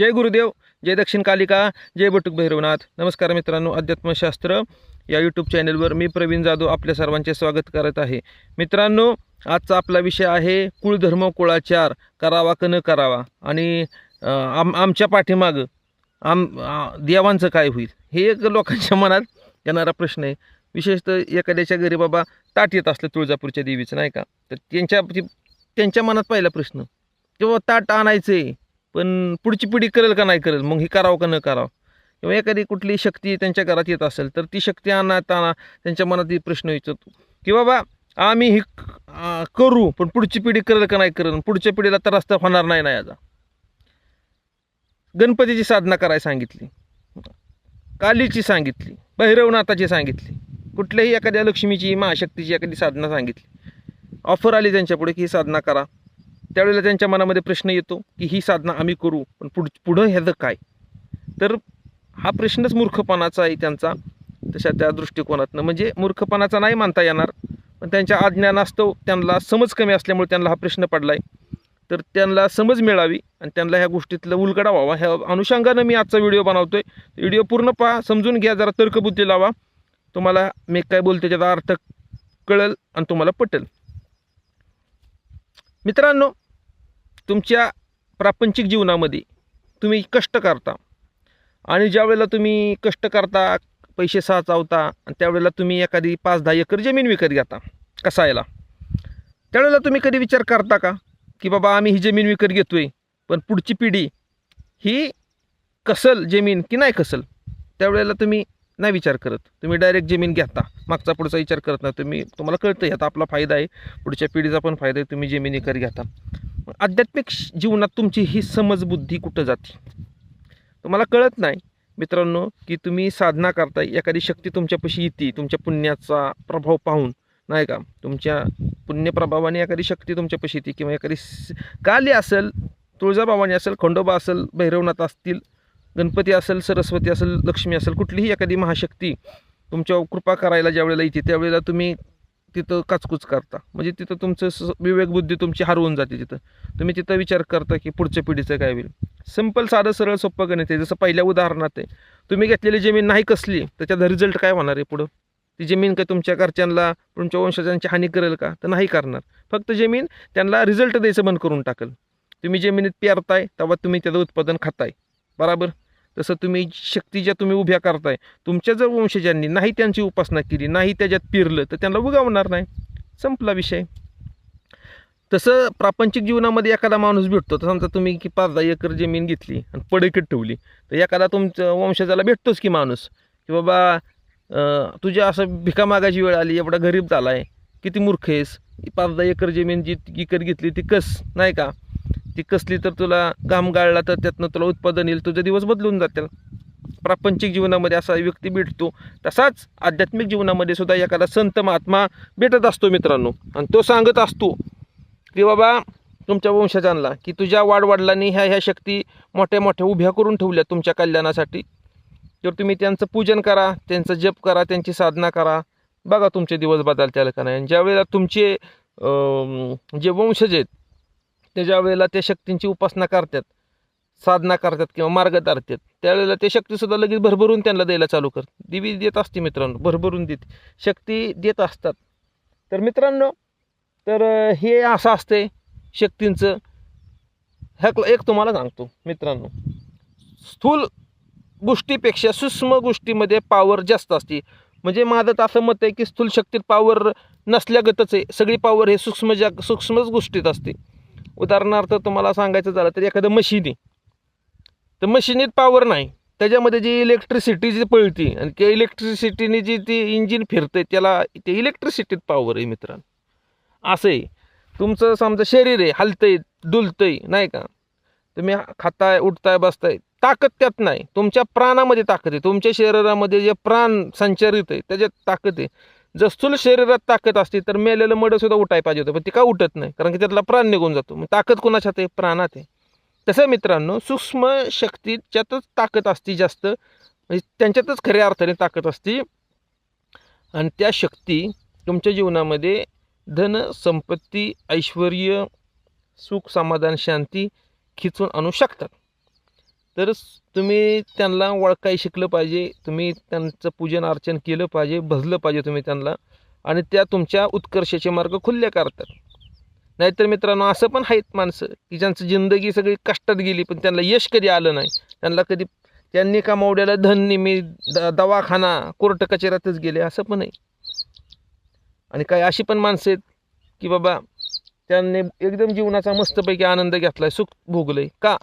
जय गुरुदेव जय दक्षिण कालिका जय बटुक भैरवनाथ. नमस्कार मित्रांनो अध्यात्मशास्त्र या यूट्यूब चॅनलवर मी प्रवीण जाधव आपल्या सर्वांचे स्वागत करत आहे. मित्रांनो आजचा आपला विषय आहे कुळधर्म कुळाचार करावा का न करावा. आणि आम आमच्या पाठीमागं आम देवांचं काय होईल? हे एक लोकांच्या मनात येणारा प्रश्न आहे. विशेषतः एखाद्याच्या घरी बाबा ताट येत असलं तुळजापूरच्या देवीचं नाही का? तर त्यांच्या त्यांच्या मनात पहिला प्रश्न किंवा ताट आणायचं आहे पण पुढची पिढी करेल का नाही करेल? मग हे करावं का न करावं? किंवा एखादी कुठली शक्ती त्यांच्या घरात येत असेल तर ती शक्ती आणताना त्यांच्या मनात प्रश्न विचारतो. की बाबा आम्ही ही करू पण पुढची पिढी करेल का नाही करेल? पुढच्या पिढीला तर रस्ता होणार नाही ना याचा. गणपतीची साधना करायला सांगितली. कालीची सांगितली. भैरवनाथाची सांगितली. कुठल्याही एखाद्या लक्ष्मीची महाशक्तीची एखादी साधना सांगितली. ऑफर आली त्यांच्यापुढे की ही साधना करा. त्यावेळेला त्यांच्या मनामध्ये प्रश्न येतो की ही साधना आम्ही करू पण पुढ पुढं ह्याचं काय? तर हा प्रश्नच मूर्खपणाचा आहे त्यांचा तशा त्या दृष्टिकोनातनं. म्हणजे मूर्खपणाचा नाही मानता येणार पण त्यांच्या अज्ञानास्तव त्यांना समज कमी असल्यामुळे त्यांना हा प्रश्न पडला आहे तर त्यांना समज मिळावी आणि त्यांना ह्या गोष्टीतलं उलगडा व्हावा. ह्या अनुषंगानं मी आजचा व्हिडिओ बनवतो आहे व्हिडिओ पूर्ण पहा समजून घ्या जरा तर्कबुद्धी लावा. तुम्हाला मी काय बोलतो त्याचा अर्थ कळेल आणि तुम्हाला पटेल. मित्रांनो तुमच्या प्रापंचिक जीवनामध्ये तुम्ही कष्ट करता. आणि ज्यावेळेला तुम्ही कष्ट करता पैसे साचावता आणि त्यावेळेला तुम्ही एखादी पाच दहा एकर जमीन विकत घेता कसायला. त्यावेळेला तुम्ही कधी विचार करता का? की बाबा आम्ही ही जमीन विकत घेतोय पण पुढची पिढी ही कसल जमीन की नाही कसल? त्यावेळेला तुम्ही नाही विचार करत. तुम्ही डायरेक्ट जमीन घेता. मागचा पुढचा विचार करत नाही. तुम्ही तुम्हाला कळतं ह्याचा आपला फायदा आहे. पुढच्या पिढीचा पण फायदा आहे. तुम्ही जमीन विकत घेता. आध्यात्मिक जीवनात तुमची ही समजबुद्धी कुठं जाते? तुम्हाला कळत नाही मित्रांनो की तुम्ही साधना करताय एखादी शक्ती तुमच्यापाशी येते तुमच्या पुण्याचा प्रभाव पाहून नाही का? तुमच्या पुण्यप्रभावाने एखादी शक्ती तुमच्यापाशी येते किंवा एखादी काली असेल तुळजाभवानी असेल खंडोबा असेल भैरवनाथ असतील गणपती असेल सरस्वती असेल लक्ष्मी असेल कुठलीही एखादी महाशक्ती तुमच्या कृपा करायला ज्या वेळेला येते त्यावेळेला तुम्ही तिथं काचकूच करता. म्हणजे तिथं तुमचं स- विवेकबुद्धी तुमची हरवून जाते तिथं. तुम्ही तिथं विचार करता की पुढच्या पिढीचं काय होईल. सिंपल साधं सरळ सोपं गणित आहे. जसं पहिल्या उदाहरणात आहे. तुम्ही घेतलेली जमीन नाही कसली त्याच्यात रिझल्ट काय होणार आहे पुढं? ती जमीन काय तुमच्या घरच्यांना तुमच्या वंशजांची हानी करेल का? तर नाही करणार. फक्त जमीन त्यांना रिझल्ट द्यायचं बंद करून टाकेल. तुम्ही जमिनीत पेरताय तेव्हा तुम्ही त्याचं उत्पादन खाताय. बराबर? तसं तुम्ही शक्ती ज्या तुम्ही उभ्या करताय तुमच्या जर वंशजांनी नाही त्यांची उपासना केली नाही त्याच्यात पिरलं तर त्यांना उगावणार नाही. संपला विषय. तसं प्रापंचिक जीवनामध्ये एखादा माणूस भेटतो तर समजा तुम्ही की पाच दहा एकर जमीन घेतली आणि पडकीत ठेवली तर एखादा तुमच्या वंशजाला भेटतोच की माणूस की बाबा तुझ्या असं भिका मागायची वेळ आली एवढा गरीब झाला आहे किती मूर्ख आहेस पाच दहा एकर जमीन जी विकत घेतली ती कस नाही का? ती कसली तर तुला घाम गाळला तर त्यातनं तुला उत्पादन येईल. तुझे दिवस बदलून जातील. प्रापंचिक जीवनामध्ये असा व्यक्ती भेटतो. तसाच आध्यात्मिक जीवनामध्ये सुद्धा एखादा संत महात्मा भेटत असतो मित्रांनो. आणि तो सांगत असतो की बाबा तुमच्या वंशजांना की तुझ्या वाडवडिलांनी ह्या ह्या शक्ती मोठ्या मोठ्या उभ्या करून ठेवल्या तुमच्या कल्याणासाठी. तर तुम्ही त्यांचं पूजन करा त्यांचं जप करा त्यांची साधना करा. बघा तुमचे दिवस बदलतील का नाही. ज्यावेळेला तुमचे जे वंशज आहेत त्याच्या ज्या वेळेला त्या शक्तींची उपासना करतात साधना करतात किंवा मार्ग धरतात त्यावेळेला ते शक्तीसुद्धा लगेच भरभरून त्यांना द्यायला चालू कर देवी देत असते मित्रांनो भरभरून देते. शक्ती देत असतात. तर मित्रांनो तर हे असं असते शक्तींचं. ह्या एक तुम्हाला सांगतो मित्रांनो. स्थूल गोष्टीपेक्षा सूक्ष्म गोष्टीमध्ये पावर जास्त असते. म्हणजे माझं तर असं मत आहे की स्थूल शक्तीत पावर नसल्यागतच आहे. सगळी पावर हे सूक्ष्म जग सूक्ष्मच गोष्टीत असते. उदाहरणार्थ तुम्हाला सांगायचं झालं तर एखादं मशीन आहे. तर मशीनीत पावर नाही. त्याच्यामध्ये जी इलेक्ट्रिसिटी जी पळती आणि त्या इलेक्ट्रिसिटीने जी ती इंजिन फिरते त्याला ते इलेक्ट्रिसिटीत पॉवर आहे मित्रांनो. असं आहे तुमचं समजा शरीर आहे हलतंय डुलतंय नाही का? तुम्ही खाताय उठताय बसताय ताकद त्यात नाही. तुमच्या प्राणामध्ये ताकद आहे. तुमच्या शरीरामध्ये जे प्राण संचारित आहे त्याच्यात ताकद आहे. जर स्थूल शरीरात ताकद असते तर मेलेलं मडसुद्धा उठाय पाहिजे होतं पण ते का उठत नाही? कारण की त्यातला प्राण निघून जातो. मग ताकद कोणाच्यात आहे? प्राणात आहे. तसं मित्रांनो सूक्ष्म शक्तीच्यातच ताकद असते जास्त. म्हणजे त्यांच्यातच खऱ्या अर्थाने ताकद असते. आणि त्या शक्ती तुमच्या जीवनामध्ये धन संपत्ती ऐश्वर सुख समाधान शांती खिचून आणू शकतात. तर तुम्ही त्यांना ओळखाय शिकलं पाहिजे तुम्ही त्यांचं पूजन अर्चन केलं पाहिजे भजलं पाहिजे तुम्ही त्यांना आणि त्या तुमच्या उत्कर्षाचे मार्ग खुल्ले करतात. नाहीतर मित्रांनो असं पण आहेत माणसं की ज्यांचं जिंदगी सगळी कष्टात गेली पण त्यांना यश कधी आलं नाही. त्यांना कधी त्यांनी कमावलेलं धन निमी द दवाखाना कोर्ट कचेऱ्यातच गेले असं पण आहे. आणि काही अशी पण माणसं आहेत की बाबा त्यांनी एकदम जीवनाचा मस्तपैकी आनंद घेतला आहे सुख भोगलं आहे का?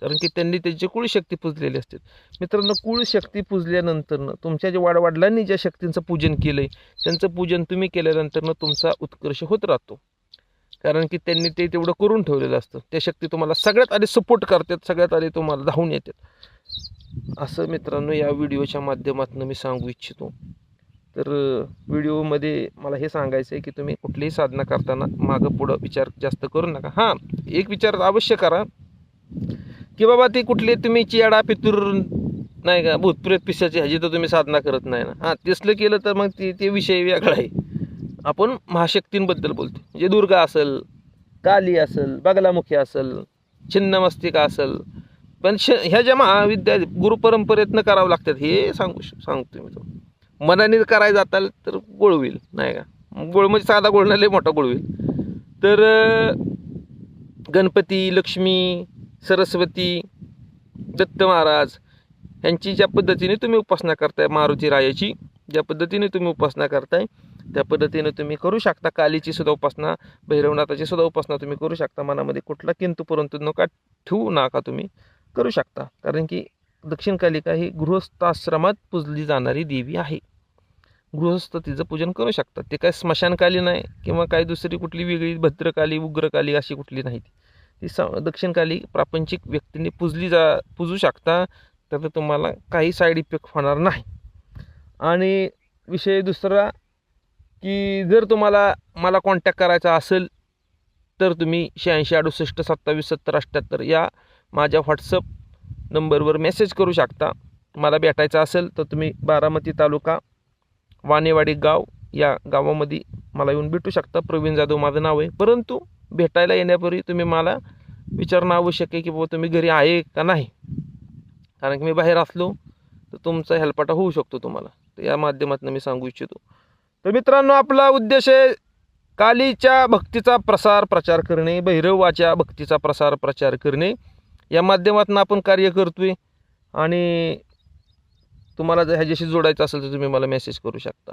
कारण की त्यांनी त्यांची कुळशक्ती पुजलेली असते. मित्रांनो कुळशक्ती पुजल्यानंतरनं तुमच्या जे वाडवडिलांनी ज्या शक्तींचं पूजन केलं आहे त्यांचं पूजन तुम्ही केल्यानंतरनं तुमचा उत्कर्ष होत राहतो. कारण की त्यांनी ते तेवढं करून ठेवलेलं असतं. त्या शक्ती तुम्हाला सगळ्यात आधी सपोर्ट करतात सगळ्यात आधी तुम्हाला धावून येतात. असं मित्रांनो या व्हिडिओच्या माध्यमातून मी सांगू इच्छितो. तर व्हिडिओमध्ये मला हे सांगायचं आहे की तुम्ही कुठलीही साधना करताना मागं पुढं विचार जास्त करू नका. हां एक विचार अवश्य करा. की बाबा ती कुठली तुम्ही चियाडा पितूर नाही का भूतप्रेत पिसाची ह्याची तर तुम्ही साधना करत नाही ना. हां तसलं केलं तर मग ती ते विषय वेगळा आहे. आपण महाशक्तींबद्दल बोलतो म्हणजे दुर्गा असेल काली असेल बगलामुखी असेल छिन्नमस्तिका असेल. पण श ह्या ज्या महाविद्या गुरुपरंपरेतनं करावं लागतात हे सांगू श- सांगतो मी तो मनाने करायला जाताल तर गोळ होईल नाही का? गोळ म्हणजे साधा गोळ नाही मोठा गोळ होईल. तर गणपती लक्ष्मी सरस्वती दत्त महाराज यांची ज्या पद्धतीने तुम्ही उपासना करताय मारुती रायाची ज्या पद्धतीने तुम्ही उपासना करताय त्या पद्धतीने तुम्ही करू शकता. कालीची सुद्धा उपासना भैरवनाथाची सुद्धा उपासना तुम्ही करू शकता. मनामध्ये कुठला किंतु परंतु नका ठेवू नका तुम्ही करू शकता. कारण की दक्षिण कालिका ही गृहस्थाश्रमात पूजली जाणारी देवी आहे. गृहस्थ तिचं पूजन करू शकतात. ते काय स्मशानकाली नाही किंवा काही दुसरी कुठली वेगळी भद्रकाली उग्रकाली अशी कुठली नाही ती स दक्षिणकाली प्रापंचिक व्यक्तींनी पुजली जा पुजू शकता तर तुम्हाला काही साईड इफेक्ट होणार नाही. आणि विषय दुसरा की जर तुम्हाला मला कॉन्टॅक्ट करायचा असेल तर तुम्ही शहाऐंशी अडुसष्ट सत्तावीस सत्तर अठ्ठ्याहत्तर या माझ्या व्हॉट्सअप नंबरवर मेसेज करू शकता. मला भेटायचं असेल तर तुम्ही बारामती तालुका वानेवाडी गाव या गावामध्ये मला येऊन भेटू शकता. प्रवीण जाधव माझं नाव आहे. परंतु भेटायला येण्यापूर्वी तुम्ही मला विचारणं आवश्यक आहे की बाबा तुम्ही घरी आहे का नाही? कारण की मी बाहेर असलो तर तुमचा हेल्पाटा होऊ शकतो तुम्हाला. तर या माध्यमातून मी सांगू इच्छितो. तर मित्रांनो आपला उद्देश आहे कालीच्या भक्तीचा प्रसार प्रचार करणे भैरवाच्या भक्तीचा प्रसार प्रचार करणे. या माध्यमातून आपण कार्य करतोय आणि तुम्हाला जर ह्याच्याशी जोडायचं असेल तर तुम्ही मला मेसेज करू शकता.